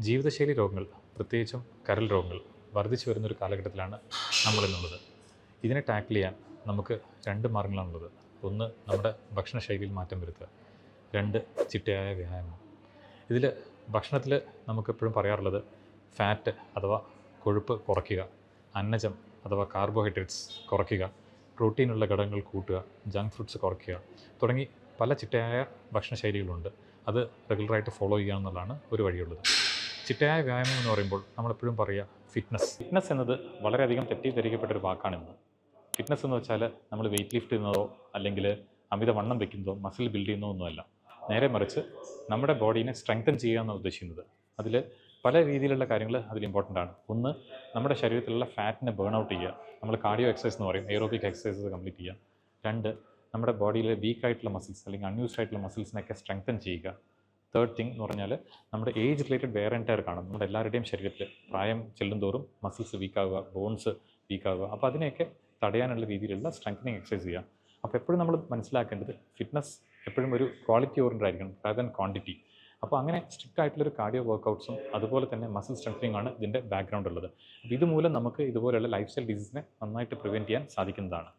ജീവിതശൈലി രോഗങ്ങൾ പ്രത്യേകിച്ചും കരൽ രോഗങ്ങൾ വർദ്ധിച്ചു വരുന്നൊരു കാലഘട്ടത്തിലാണ് നമ്മളിന്നുള്ളത്. ഇതിനെ ടാക്കിൾ ചെയ്യാൻ നമുക്ക് രണ്ട് മാർഗങ്ങളാണുള്ളത്. ഒന്ന് നമ്മുടെ ഭക്ഷണശൈലിയിൽ മാറ്റം വരുത്തുക. രണ്ട് ചിട്ടയായ വ്യായാമം. ഇതിൽ ഭക്ഷണത്തിൽ നമുക്കെപ്പോഴും പറയാറുള്ളത് ഫാറ്റ് അഥവാ കൊഴുപ്പ് കുറയ്ക്കുക അന്നജം അഥവാ കാർബോഹൈഡ്രേറ്റ്സ് കുറയ്ക്കുക പ്രോട്ടീനുള്ള ഘടകങ്ങൾ കൂട്ടുക ജങ്ക് ഫുഡ്സ് കുറയ്ക്കുക തുടങ്ങി പല ചിട്ടയായ ഭക്ഷണശൈലികളുണ്ട്. അത് റെഗുലറായിട്ട് ഫോളോ ചെയ്യുക എന്നുള്ളതാണ് ഒരു വഴിയുള്ളത്. ചിട്ടയായ വ്യായാമം എന്ന് പറയുമ്പോൾ നമ്മളെപ്പോഴും പറയുക ഫിറ്റ്നസ്. ഫിറ്റ്നസ് എന്നത് വളരെയധികം തെറ്റിദ്ധരിക്കപ്പെട്ട ഒരു വാക്കാണിന്ന് ഫിറ്റ്നസ് എന്ന് വെച്ചാൽ നമ്മൾ വെയിറ്റ് ലിഫ്റ്റ് ചെയ്യുന്നതോ അല്ലെങ്കിൽ അമിത വണ്ണം വെക്കുന്നതോ മസിൽ ബിൽഡ് ചെയ്യുന്നതോ ഒന്നുമല്ല. നേരെ മറിച്ച് നമ്മുടെ ബോഡീനെ സ്ട്രെങ്തൻ ചെയ്യുക എന്നാണ് ഉദ്ദേശിക്കുന്നത്. അതിൽ പല രീതിയിലുള്ള കാര്യങ്ങൾ അതിൽ ഇമ്പോർട്ടന്റ് ആണ്. ഒന്ന് നമ്മുടെ ശരീരത്തിലുള്ള ഫാറ്റിനെ ബേൺ ഔട്ട് ചെയ്യുക. നമ്മൾ കാർഡിയോ എക്സസൈസ് എന്ന് പറയും എയറോബിക് എക്സസൈസസ് കംപ്ലീറ്റ് ചെയ്യുക. രണ്ട് നമ്മുടെ ബോഡിയിലെ വീക്ക് ആയിട്ടുള്ള മസിൽസ് അല്ലെങ്കിൽ അൺയൂസ്ഡ് ആയിട്ടുള്ള മസിൽസിനൊക്കെ സ്ട്രെങ്തൻ ചെയ്യുക. തേർഡ് തിങ് എന്ന് പറഞ്ഞാൽ നമ്മുടെ age related wear and tear കാണും. നമ്മുടെ എല്ലാവരുടെയും ശരീരത്തിൽ പ്രായം ചെല്ലും തോറും മസിൽസ് വീക്കാവുക ബോൺസ് വീക്കാവുക അപ്പോൾ അതിനെയൊക്കെ തടയാനുള്ള രീതിയിലുള്ള സ്ട്രെങ്തനിങ് എക്സസൈസ് ചെയ്യുക. അപ്പോൾ എപ്പോഴും നമ്മൾ മനസ്സിലാക്കേണ്ടത് ഫിറ്റ്നസ് എപ്പോഴും ഒരു ക്വാളിറ്റി ഓറിയന്റഡ് ആയിരിക്കണം റാദർ ദാൻ ക്വാണ്ടിറ്റി അപ്പോൾ അങ്ങനെ സ്ട്രിക്റ്റ് ആയിട്ടുള്ളൊരു കാർഡിയോ വർക്കൗട്ട്സും അതുപോലെ തന്നെ മസിൽ സ്ട്രെങ്തനിങ് ആണ് ഇതിന്റെ ബാക്ക്ഗ്രൗണ്ട് ഉള്ളത്. അപ്പോൾ ഇതുമൂലം നമുക്ക് ഇതുപോലെയുള്ള ലൈഫ് സ്റ്റൈൽ ഡിസീസിനെ നന്നായിട്ട് പ്രിവെന്റ് ചെയ്യാൻ സാധിക്കുന്നതാണ്.